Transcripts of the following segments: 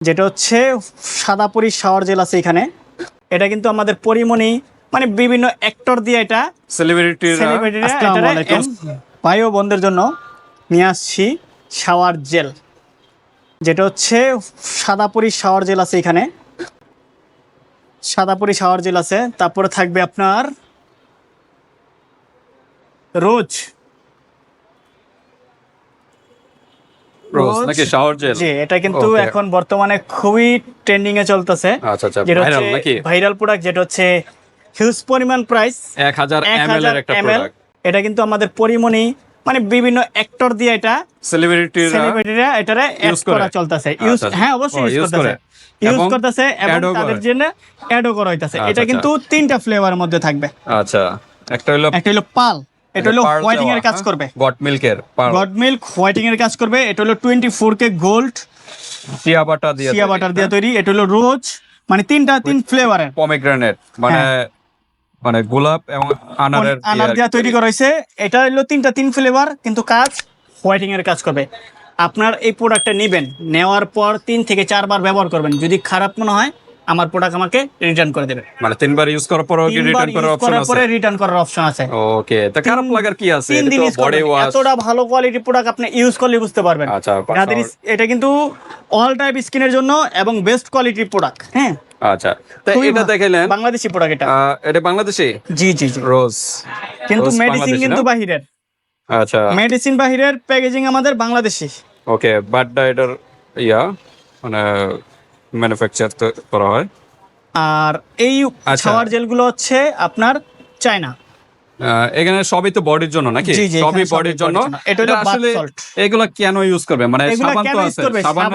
যেটা হচ্ছে সাদাপুরি shower gel আছে এখানে। এটা কিন্তু আমাদের পরিমণি মানে বিভিন্ন অ্যাক্টর দিয়ে এটা। এম- ভাই ও বোনদের জন্য নিয়ে আসছি শাওয়ার জেল। যেটা হচ্ছে সাদাপুরি শাওয়ার জেল আছে এখানে। সাদাপুরি শাওয়ার জেল আছে। তারপরে থাকবে আপনার রোজ। রোজ নাকি শাওয়ার জেল জি এটা কিন্তু এখন বর্তমানে খুবই ট্রেন্ডিং এ চলতেছে। আচ্ছা আচ্ছা ভাইরাল নাকি? ভাইরাল প্রোডাক্ট যেটা হচ্ছে হিউজ পরিমাণ প্রাইস এক হাজার এক এম এল হাজার এর একটা প্রোডাক্ট এটা কিন্তু আমাদের পরিমণি মানে বিভিন্ন অ্যাক্টর দিয়ে এটা সেলিব্রিটিরা সেলিব্রিটিরা এটারে ইউজ করা। চলতেছে। ইউজ আচ্ছা, হ্যাঁ অবশ্যই ইউজ করতেছে। করে। ইউজ করতেছে এবং তাদের জন্য অ্যাডও করা হইতাছে। আচ্ছা, এটা আচ্ছা। কিন্তু তিনটা ফ্লেভারের মধ্যে থাকবে। আচ্ছা একটা হলো একটা হলো পাল। এটা হলো হোয়াইটিং এর কাজ করবে। গট মিল্কের গড মিল্ক হোয়াইটিং এর কাজ করবে। এটা হলো twenty four K gold shea butter দিয়ে সিয়া বাটার দিয়ে তৈরি। এটা হলো রোজ। মানে তিনটা তিন ফ্লেভারের পমিগ্রেনেট মানে মানে গোলাপ এবং আনারের হ্যাঁ। আনার ইয়ে দিয়া তৈরি করা হয়েছে। এটা হলো তিনটা তিন ফ্লেভার কিন্তু কাজ হোয়াইটিং এর কাজ করবে। আপনার এই প্রোডাক্টটা নেবেন। নেওয়ার পর তিন থেকে চারবার ব্যবহার করবেন। যদি খারাপ মনে হয় আমার প্রোডাক্ট আমাকে রিটার্ন করে দেবে। মানে তিনবার ইউজ করার পরেও কি রিটার্ন করার অপশন করার পরে রিটার্ন করার অপশন আছে। ওকে তা খারাপ লাগার কি আছে? তিন দিন বডি ওয়াশ এতটা ভালো কোয়ালিটি প্রোডাক্ট আপনি ইউজ করলে বুঝতে পারবেন। আচ্ছা, এটা কিন্তু অল টাইপ স্কিনের জন্য এবং বেস্ট কোয়ালিটির প্রোডাক্ট হ্যাঁ? আচ্ছা তা এটা। দেখাইলেন বাংলাদেশি প্রোডাক্ট এটা। এটা বাংলাদেশি? জি জি জি। রোজ কিন্তু মেডিসিন কিন্তু বাহিরের। আচ্ছা। মেডিসিন বাহিরের প্যাকেজিং আমাদের বাংলাদেশি। ওকে এটার ইয়া মানে ম্যানুফ্যাকচার করা হয়। আর এই আচ্ছা। শাওয়ার জেলগুলো হচ্ছে আপনার চায়না। এখানে সবই তো বডির জন্য নাকি? সবই বডির জন্য। এটা আসলে। এগুলা কেন ইউজ করবে? মানে সাবান তো আছে। সাবান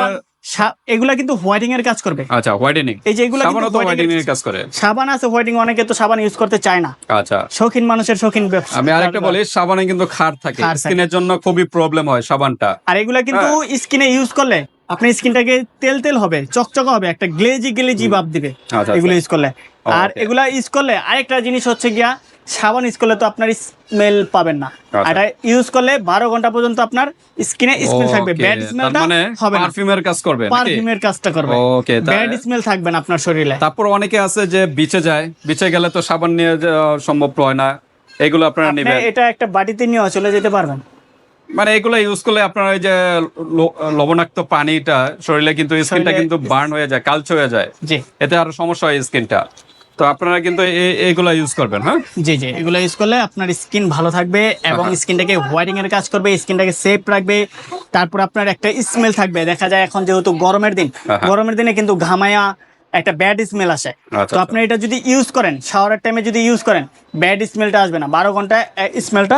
এগুলা কিন্তু হোয়াইটিং এর কাজ করবে। আচ্ছা হোয়াইটেনিং এই যে এগুলা কিন্তু হোয়াইটেনিং এর কাজ করে। সাবান আছে হোয়াইটিং অনেকে তো সাবান ইউজ করতে চায় না। আচ্ছা। শৌখিন মানুষের শৌখিন ব্যবসা। আমি আরেকটা বলি সাবানে কিন্তু খার থাকে। স্কিনের জন্য খুবই প্রবলেম হয় সাবানটা। আর এগুলা কিন্তু স্কিনে ইউজ করলে আপনি স্কিনটাকে তেল তেল হবে চকচক হবে একটা গ্লেজি গ্লেজি ভাব দিবে আচ্ছা, এগুলো ইউজ করলে। আর. এগুলা ইউজ করলে আরেকটা জিনিস হচ্ছে গিয়া সাবান ইউজ করলে তো আপনার স্মেল পাবেন না। আচ্ছা। আর ইউজ করলে বারো ঘণ্টা পর্যন্ত আপনার স্কিনে স্মেল থাকবে। ব্যাড স্মেলটা মানে হবে পারফিউমের কাজ করবে পারফিউমের কাজটা করবে। তা- ব্যাড স্মেল থাকবে না আপনার শরীরে। তারপর অনেকে আছে যে বিচে যায় বিচে গেলে তো সাবান নিয়ে সম্ভব হয় না। এগুলো আপনারা আপনি নেবেন। এটা একটা বাটিতে নিয়ে চলে যেতে পারবেন। মানে এগুলো ইউজ করলে আপনার ওই যে লবণাক্ত পানিটা শরীরে কিন্তু স্কিনটা কিন্তু বার্ন হয়ে যায় কালচে হয়ে যায়। জি। এতে আরও সমস্যা হয় স্কিনটা তো আপনারা কিন্তু এগুলা ইউজ করবেন হ্যাঁ? জি জি এগুলো ইউজ করলে আপনার স্কিন ভালো থাকবে এবং স্কিনটাকে হোয়াইটিং এর কাজ করবে স্কিনটাকে সেফ রাখবে। তারপর আপনার একটা স্মেল থাকবে দেখা যায় এখন যেহেতু গরমের দিন গরমের দিনে কিন্তু ঘামায়া একটা ব্যাড স্মেল আসে। আচ্ছা, তো আপনি এটা যদি ইউজ করেন শাওয়ারের টাইমে যদি ইউজ করেন ব্যাড স্মেলটা আসবে না বারো ঘণ্টা স্মেলটা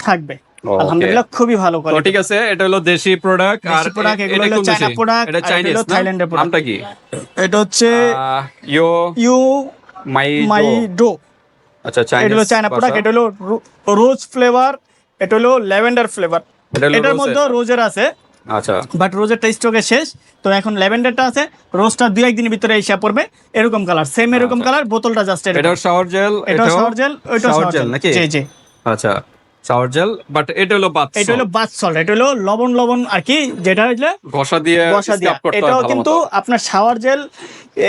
থাকবে. আলহামদুলিল্লাহ খুবই ভালো কোয়ালিটি ঠিক আছে এটা হলো দেশি প্রোডাক্ট আর এ- এগুলো হলো চায়না product, এটা এটা চাইনিজ থাইল্যান্ডের product। নামটা কি? এটা হচ্ছে ইয়ো ইউ মাই মাই ডো। আচ্ছা এটা হলো চায়না প্রোডাক্ট এটা হলো রোজ ফ্লেভার এটা হলো ল্যাভেন্ডার ফ্লেভার এটার মধ্যে রোজের আছে আচ্ছা। বাট রোজেরটা স্টকে শেষ। তো এখন ল্যাভেন্ডারটা আছে রোজটা দুই একদিনের ভিতরে এসে পড়বে এরকম কালার সেম এরকম কালার বোতলটা জাস্ট এটা শাওয়ার জেল এটাও শাওয়ার জেল ওইটাও শাওয়ার জেল নাকি? জি জি। আচ্ছা। শাওয়ার জেল বাট এটা হলো বাথ এটা হলো বাথ সল্ট এটা হলো লবণ লবণ আর কি যেটা হইলে ঘষা দিয়ে বসা দিয়া। এটাও কিন্তু আপনার শাওয়ার জেল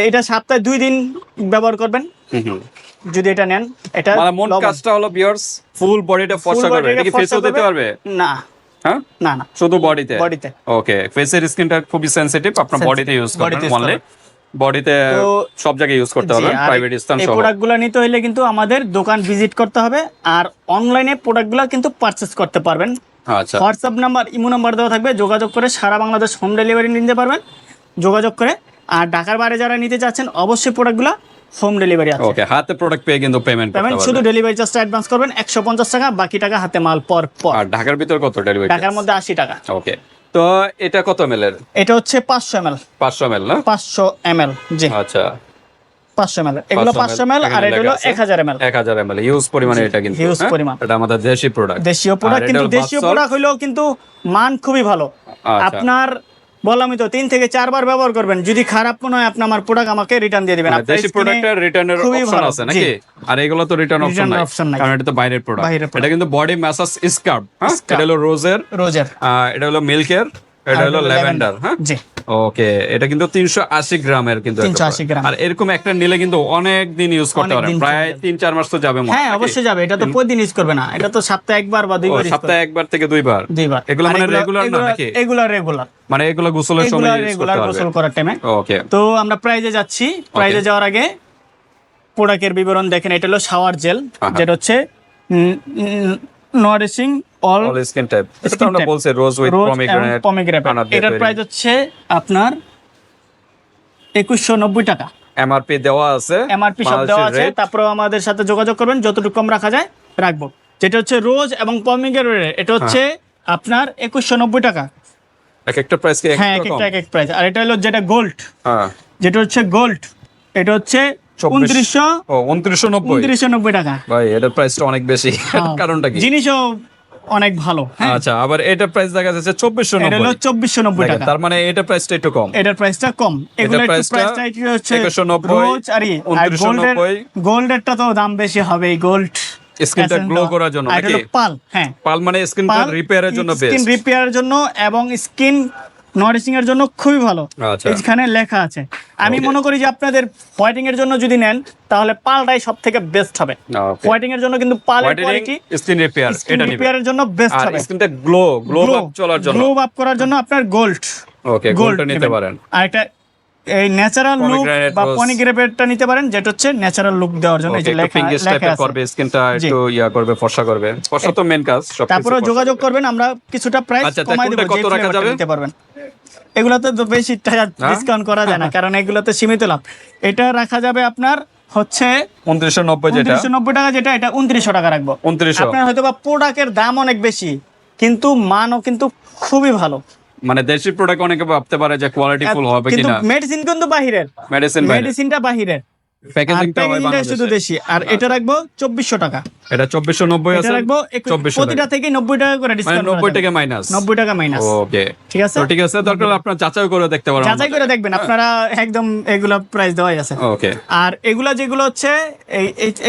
এটা সপ্তাহে দুই দিন ব্যবহার করবেন। যদি এটা নেন এটা মানে মন। কাজটা হলো বিয়ার্স ফুল বডিটা Full ফর্সা করবে। body এটা কি ফেসও দিতে পারবে? না। হ্যাঁ? না না। শুধু বডিতে বডিতে ওকে ফেসের স্কিনটা খুবই সেনসিটিভ আপনার বডিতে ইউজ করবেন body তে use অনলি বডিতে সব জায়গায় ইউজ করতে হবে প্রাইভেট স্থান সহ। প্রোডাক্টগুলো নিতে হলে কিন্তু আমাদের দোকান ভিজিট করতে হবে আর অনলাইনে প্রোডাক্টগুলো কিন্তু পারচেস করতে পারবেন। আচ্ছা। হোয়াটসঅ্যাপ নাম্বার ইমো নাম্বার দেওয়া থাকবে যোগাযোগ করে সারা বাংলাদেশ হোম ডেলিভারি নিতে পারবেন যোগাযোগ করে। আর ঢাকার বাইরে যারা নিতে চাচ্ছেন অবশ্যই প্রোডাক্টগুলো হোম ডেলিভারি আছে। ওকে হাতে প্রোডাক্ট পেয়ে কিন্তু পেমেন্ট পেমেন্ট শুধু ডেলিভারি চার্জটা অ্যাডভান্স করবেন একশো পঞ্চাশ টাকা বাকি টাকা হাতে মাল পর পর। আর ঢাকার ভিতর কত ডেলিভারি টাকার মধ্যে আশি টাকা। ওকে তো এটা কত এম এর এটা হচ্ছে পাঁচশো এমএল পাঁচশো এম না? পাঁচশো এমএল জি। আচ্ছা। পাঁচশো এম এগুলো পাঁচশো এমএল আর এটা হলো এক হাজার এম এল এক হাজার এম ইউজ পরিমাণে এটা কিন্তু huge হ্যাঁ? পরিমাণ। এটা আমাদের দেশি প্রোডাক্ট দেশীয় প্রোডাক্ট কিন্তু দেশীয় প্রোডাক্ট হলেও কিন্তু মান খুবই ভালো। আচ্ছা। আপনার বললামই তো তিন থেকে চারবার ব্যবহার করবেন। যদি খারাপ মনে হয় আপনি আমার প্রোডাক্ট আমাকে রিটার্ন দিয়ে দিবেন। আপনার মানে দেশি প্রোডাক্টের রিটার্নের অপশন আছে নাকি? আর এগুলো তো রিটার্ন অপশন নাই কারণ এটা তো বাইরের প্রোডাক্ট এটা কিন্তু বডি ম্যাসাজ স্কার্ব হ্যাঁ? এটা হলো রোজের রোজের এটা হলো মিল্কের এটা হলো ল্যাভেন্ডার হ্যাঁ? জি। ওকে এটা কিন্তু তিনশো আশি গ্রামের কিন্তু একটা 380 গ্রাম। আর এরকম একটা নিলে কিন্তু অনেক দিন ইউজ করতে পারেন প্রায় তিন চার মাস তো যাবে মনে হ্যাঁ অবশ্যই যাবে। এটা তো প্রতিদিন ইউজ করবে না। এটা তো সপ্তাহে একবার বা দুইবার সপ্তাহে একবার থেকে দুইবার? দুইবার। এগুলো মানে রেগুলার না নাকি? এগুলো রেগুলার মানে এগুলো গোসলের সময় রেগুলার গোসল করার টাইমে ওকে। তো আমরা প্রাইজে যাচ্ছি। প্রাইজে যাওয়ার আগে প্রোডাক্টের বিবরণ দেখেন। এটা হলো শাওয়ার জেল যেটা হচ্ছে nourishing all all skin type এটা আমরা. বলছি রোজ উইথ পমিগ্রেনেট পমিগ্রেনেট এটার প্রাইস হচ্ছে আপনার একুশশো নব্বই টাকা। এমআরপি দেওয়া আছে এমআরপি সব দেওয়া আছে। তারপরে আমাদের সাথে যোগাযোগ করবেন যতটুকু কম রাখা যায় রাখব। যেটা হচ্ছে রোজ এবং পমিগ্রেনেট এটা হচ্ছে আপনার একুশশো নব্বই টাকা। এক একটা প্রাইস কি এক হ্যাঁ এক একটা এক এক প্রাইস আর এটা হলো যেটা গোল্ড হ্যাঁ। যেটা হচ্ছে গোল্ড এটা হচ্ছে উনত্রিশশো ও উনত্রিশশো নব্বই। উনত্রিশশো নব্বই টাকা। ভাই এটার প্রাইসটা অনেক বেশি। কারণটা কি? জিনিসও অনেক ভালো হ্যাঁ। আচ্ছা আবার এটার প্রাইস দেখা যাচ্ছে চব্বিশশো এটা হলো চব্বিশশো নব্বই টাকা। তার মানে এটা প্রাইসটা একটু কম। এটার প্রাইসটা কম। এগুলো প্রাইসটা হচ্ছে 2190, রোজ আর ই। আর 2990 গোল্ডের গোল্ডেরটা তো দাম বেশি হবে গোল্ড স্কিনটা গ্লো করার জন্য নাকি? পাল হ্যাঁ। পাল মানে স্কিনটা রিপেয়ারের জন্য স্কিন রিপেয়ারের জন্য এবং স্কিন নারিশিং এর জন্য খুবই ভালো। আচ্ছা। এখানে লেখা আছে। আমি মনে করি যে আপনাদের হোয়াইটিং এর জন্য যদি নেন তাহলে পালটাই সব থেকে বেস্ট হবে. হোয়াইটিং এর জন্য কিন্তু পালের কোয়ালিটি স্কিন রিপেয়ার এটা নিবে। রিপেয়ারের জন্য বেস্ট হবে। স্কিনটা গ্লো গ্লো আপ চলার জন্য। গ্লো আপ করার জন্য আপনার গোল্ড ওকে গোল্ডটা নিতে পারেন। আর একটা এই ন্যাচারাল লুক বা নিতে পারেন যেটা হচ্ছে ন্যাচারাল লুক দেওয়ার জন্য। এই যে লেখা করবে স্কিনটা একটু ইয়া করবে ফর্সা করবে। ফর্সা তো মেন কাজ সব তারপরে যোগাযোগ করবেন আমরা কিছুটা প্রাইস কমাই দেব কত রাখা যাবে? নিতে পারবেন। এগুলাতে তো বেশি টাকা হ্যাঁ? ডিসকাউন্ট করা যায় না কারণ এগুলোতে সীমিত লাভ। এটা রাখা যাবে আপনার হচ্ছে উনত্রিশশো নব্বই যেটা। নব্বই টাকা যেটা এটা উনত্রিশশো টাকা রাখব। উনত্রিশশো। আপনার হয়তো বা প্রোডাক্টের দাম অনেক বেশি কিন্তু মানও কিন্তু খুবই ভালো। মানে দেশি প্রোডাক্ট অনেকে ভাবতে পারে যে কোয়ালিটি ফুল হবে কিন্তু কিনা। মেডিসিন কিন্তু বাহিরের। মেডিসিন মেডিসিনটা বাহিরের। প্যাকেজিংটা হয় শুধু দেশি। আর এটা রাখব চব্বিশশো টাকা। এটা চব্বিশশো নব্বই আছে? রাখব প্রতিটা থেকে নব্বই টাকা করে মানে ডিসকাউন্ট নব্বই টাকা মাইনাস নব্বই টাকা মাইনাস ওকে। ঠিক আছে? ঠিক আছে দরকার আপনার যাচাই করে দেখতে পারেন। যাচাই করে দেখবেন আপনারা একদম এগুলা প্রাইস দেওয়াই আছে। ওকে। আর এগুলা যেগুলো হচ্ছে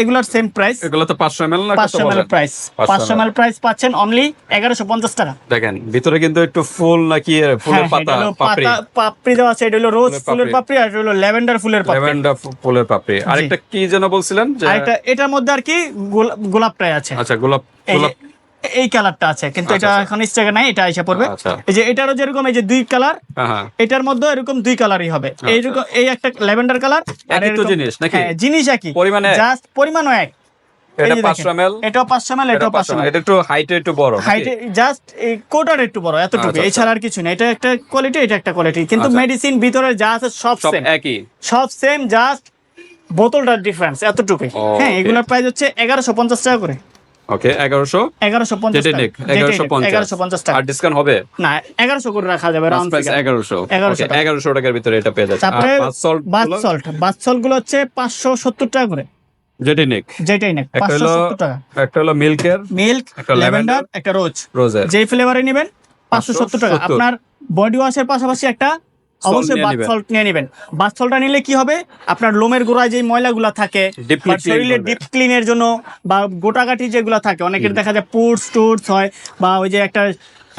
এগুলার সেম প্রাইস এগুলো তো পাঁচশো এমএল না পাঁচশো এম বলেন? প্রাইস পাঁচশো এম প্রাইস পাচ্ছেন অনলি এগারোশো পঞ্চাশ টাকা। দেখেন ভিতরে কিন্তু একটু ফুল নাকি ফুলের হ্যাঁ, পাতা পাপড়ি। পাপড়ি দেওয়া আছে এটা হলো রোজ ফুলের পাপড়ি। আর এটা হলো ল্যাভেন্ডার ফুলের পাপড়ি। ল্যাভেন্ডার ফুলের পাপড়ি। আরেকটা কি যেন বলছিলেন যে এটা এটার মধ্যে আর কি গোলা- গোলাপটাই আছে। আচ্ছা গোলাপ এই গোলাপ এই কালারটা আছে কিন্তু এটা আচ্ছা, এখন স্টকে নাই এটা এসে পড়বে। আচ্ছা। এই যে এটারও যেরকম এই যে দুই কালার হ্যাঁ হ্যাঁ। এটার মধ্যে এরকম দুই কালারই হবে। এইরকম এই একটা ল্যাভেন্ডার কালার আর একই তো জিনিস, নাকি? হ্যাঁ, জিনিস একই। পরিমাণে জাস্ট পরিমাণও এক। এই এটা যে পাঁচশো দেখেন, এমএল এটাও পাঁচশো এমএল এটাও পাঁচশো এমএল এটা একটু হাইটে একটু বড়? হাইটে জাস্ট এই কোটার একটু বড় এতটুকু। আচ্ছা, এছাড়া আর কিছু না এটা একটা কোয়ালিটি এটা একটা কোয়ালিটি কিন্তু আচ্ছা। মেডিসিন ভিতরে যা আছে সব সব সেম একই। সব সেম জাস্ট বোতলটার ডিফারেন্স এতটুকুই হ্যাঁ. এগুলোর প্রাইস হচ্ছে এগারোশো পঞ্চাশ টাকা করে। ওকে এগারোশো? এগারোশো পঞ্চাশ যেটা নিক এগারোশো পঞ্চাশ। এগারোশো পঞ্চাশ টাকা। আর ডিসকাউন্ট হবে? না এগারোশো করে রাখা যাবে রাউন্ড প্রাইস এগারোশো। 1100 টাকার ভিতরে এটা পেয়ে যাচ্ছে। আর salt বাথগুলো? সল্ট বাথ সল্টগুলো হচ্ছে পাঁচশো সত্তর টাকা করে। যেটা নিক যেটাই না একটা পাঁচশো হলো টাকা। একটা হলো মিল্কের মিল্ক একটা ল্যাভেন্ডার একটা রোজ রোজের যেই ফ্লেভারে নেবেন পাঁচশো সত্তর টাকা। আপনার বডি ওয়াশের পাশাপাশি একটা অবশ্যই বাথ সল্ট নিয়ে নেবেন। বাথ সল্টটা নিলে কি হবে? আপনার লোমের গোড়ায় যে ময়লাগুলো থাকে শরীরে। ডিপ ক্লিনের জন্য বা গোটাগাটি যেগুলো থাকে অনেকের দেখা যায় পুটস টুটস হয় বা ওই যে একটা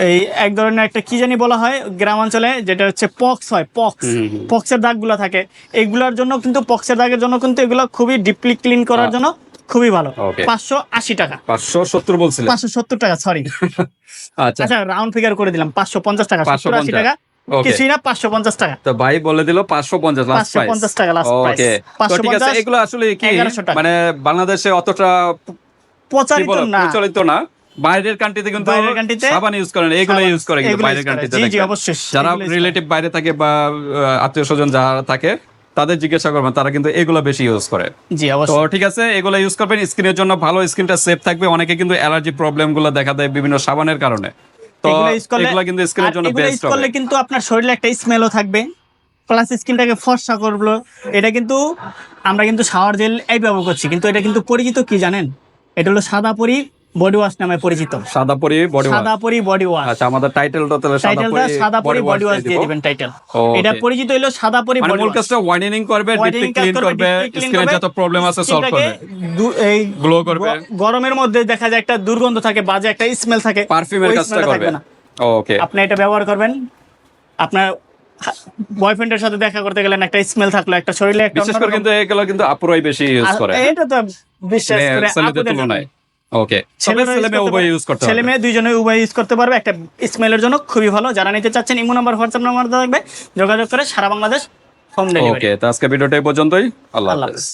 এই এক ধরনের একটা কি জানি বলা হয় গ্রাম অঞ্চলে যেটা হচ্ছে পক্স হয় পক্স। পক্সের দাগগুলো থাকে। এইগুলোর জন্য কিন্তু পক্সের দাগের জন্য কিন্তু এগুলো খুবই ডিপলি ক্লিন করার জন্য খুবই ভালো। পাঁচশো আশি টাকা। পাঁচশো সত্তর বলছিলেন? পাঁচশো সত্তর টাকা সরি আচ্ছা। আচ্ছা রাউন্ড ফিগার করে দিলাম পাঁচশো পঞ্চাশ টাকা সত্তর আশি টাকা. কিছুই না পাঁচশো পঞ্চাশ টাকা। তো ভাই বলে দিল পাঁচশো পঞ্চাশ লাস্ট প্রাইস 550 টাকা last ওকে ঠিক আছে এগুলো আসলে কি? মানে বাংলাদেশে অতটা প্রচারিত না। প্রচলিত না। বাইরের কান্ট্রিতে কিন্তু বাইরের country তে সাবান ইউজ করেন এগুলো ইউজ করে কিন্তু বাইরের কান্ট্রিতে জি, জি, দেখবেন। অবশ্যই, যারা। রিলেটিভ বাইরে থাকে বা আত্মীয় স্বজন যারা থাকে তাদের জিজ্ঞাসা করবেন তারা কিন্তু এগুলো বেশি ইউজ করে। জি তো ঠিক আছে এগুলো ইউজ করবেন। স্কিনের জন্য ভালো স্কিনটা সেফ থাকবে। অনেকে কিন্তু অ্যালার্জি প্রবলেমগুলো দেখা দেয় বিভিন্ন সাবানের কারণে। তো এগুলো কিন্তু স্কিনের জন্য বেস্ট use করলে কিন্তু আপনার শরীরে একটা স্মেলও থাকবে প্লাস স্কিনটাকে ফর্সা করল এটা কিন্তু আমরা কিন্তু শাওয়ার জেল এই ব্যবহার করছি কিন্তু এটা কিন্তু পরিচিত কি জানেন? এটা হলো সাদা পরি বডি ওয়াশ নামে পরিচিত। সাদা পরি বডি সাদা পরি বডি ওয়াশ আচ্ছা আমাদের টাইটেলটা তাহলে সাদা পরি সাদা পরি বডি ওয়াশ দিয়ে দিবেন টাইটেল এটা পরিচিত হলো সাদা পরি মানে বডি মূল কাজটা হোয়াইটেনিং করবে ডিপলি ক্লিন করবে স্কিনের যত প্রবলেম আছে সলভ করবে। এই Glow করবে। গরমের মধ্যে দেখা যায় একটা দুর্গন্ধ থাকে বাজে একটা স্মেল থাকে পারফিউমের কাজটা করবে। ওকে আপনি এটা ব্যবহার করবেন। আপনার বয়ফ্রেন্ডের সাথে দেখা করতে গেলেন একটা স্মেল থাকল একটা শরীরে একটা বিশেষ করে কিন্তু এগুলো কিন্তু আপুরাই বেশি ইউজ করে। এটা তো বিশ্বাস করে আপুদের তুলনায়। ওকে ছেলে মেয়ে উভয় ইউজ করতে ছেলে মেয়ে দুইজনে উভয় ইউজ করতে পারবে। একটা স্মেলের জন্য খুবই ভালো। যারা নিতে চাচ্ছেন ইমো নাম্বার হোয়াটসঅ্যাপ নাম্বার থাকবে। যোগাযোগ করে সারা বাংলাদেশ হোম ডেলিভারি ওকে তো আজকে ভিডিওটা এই পর্যন্তই। আল্লাহ হাফেজ।